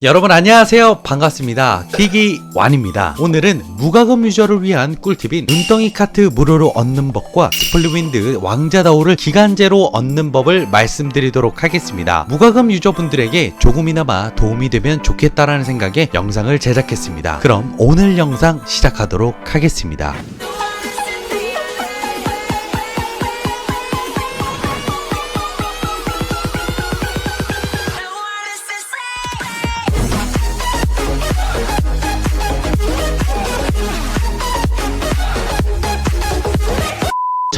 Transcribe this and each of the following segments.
여러분 안녕하세요. 반갑습니다. 기기 완입니다. 오늘은 무과금 유저를 위한 꿀팁인 눈덩이 카트 무료로 얻는 법과 스플릿윈드 왕자다오를 기간제로 얻는 법을 말씀드리도록 하겠습니다. 무과금 유저분들에게 조금이나마 도움이 되면 좋겠다라는 생각에 영상을 제작했습니다. 그럼 오늘 영상 시작하도록 하겠습니다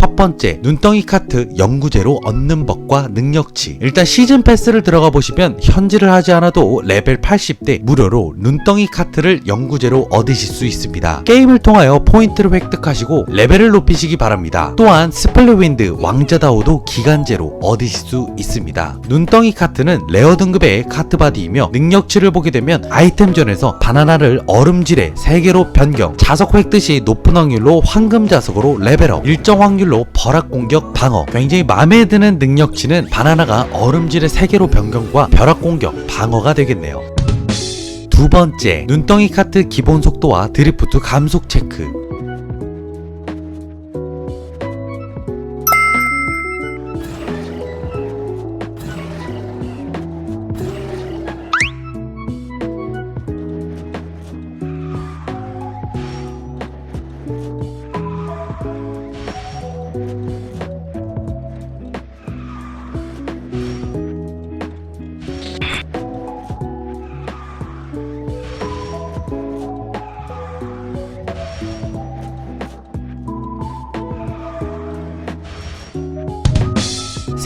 첫 번째, 눈덩이 카트 연구제로 얻는 법과 능력치. 일단 시즌 패스를 들어가 보시면 현질을 하지 않아도 레벨 80대 무료로 눈덩이 카트를 연구제로 얻으실 수 있습니다. 게임을 통하여 포인트를 획득하시고 레벨을 높이시기 바랍니다. 또한 스플릿윈드 왕자다오도 기간제로 얻으실 수 있습니다. 눈덩이 카트는 레어 등급의 카트 바디이며 능력치를 보게 되면 아이템전에서 바나나를 얼음질에 3개로 변경, 자석 획득시 높은 확률로 황금 자석으로 레벨업, 일정 확률 로 벼락 공격 방어. 굉장히 마음에 드는 능력치는 바나나가 얼음질의 3개로 변경과 벼락 공격 방어가 되겠네요. 두 번째, 눈덩이 카트 기본 속도와 드리프트 감속 체크.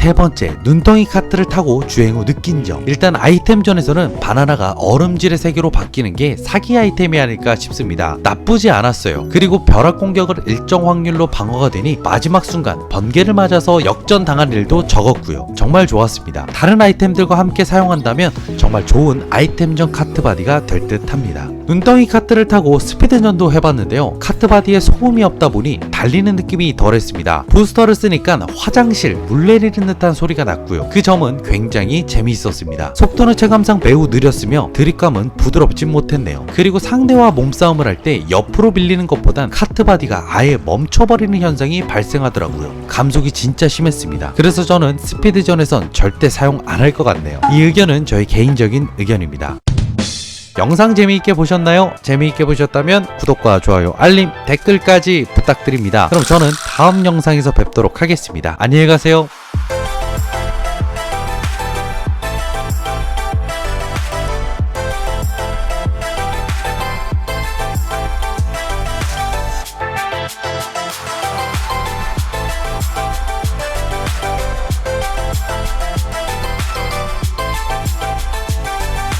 세 번째, 눈덩이 카트를 타고 주행 후 느낀 점. 일단 아이템전에서는 바나나가 얼음질의 세계로 바뀌는 게 사기 아이템이 아닐까 싶습니다. 나쁘지 않았어요. 그리고 벼락 공격을 일정 확률로 방어가 되니 마지막 순간 번개를 맞아서 역전 당한 일도 적었고요. 정말 좋았습니다. 다른 아이템들과 함께 사용한다면 정말 좋은 아이템전 카트 바디가 될 듯 합니다. 눈덩이 카트를 타고 스피드전도 해봤는데요. 카트 바디에 소음이 없다 보니 달리는 느낌이 덜했습니다. 부스터를 쓰니까 화장실 물 내리는 듯한 소리가 났고요. 그 점은 굉장히 재미있었습니다. 속도는 체감상 매우 느렸으며 드립감은 부드럽진 못했네요. 그리고 상대와 몸싸움을 할 때 옆으로 밀리는 것보단 카트 바디가 아예 멈춰버리는 현상이 발생하더라고요. 감속이 진짜 심했습니다. 그래서 저는 스피드전에선 절대 사용 안 할 것 같네요. 이 의견은 저의 개인적인 의견입니다. 영상 재미있게 보셨나요? 재미있게 보셨다면 구독과 좋아요, 알림, 댓글까지 부탁드립니다. 그럼 저는 다음 영상에서 뵙도록 하겠습니다. 안녕히 가세요.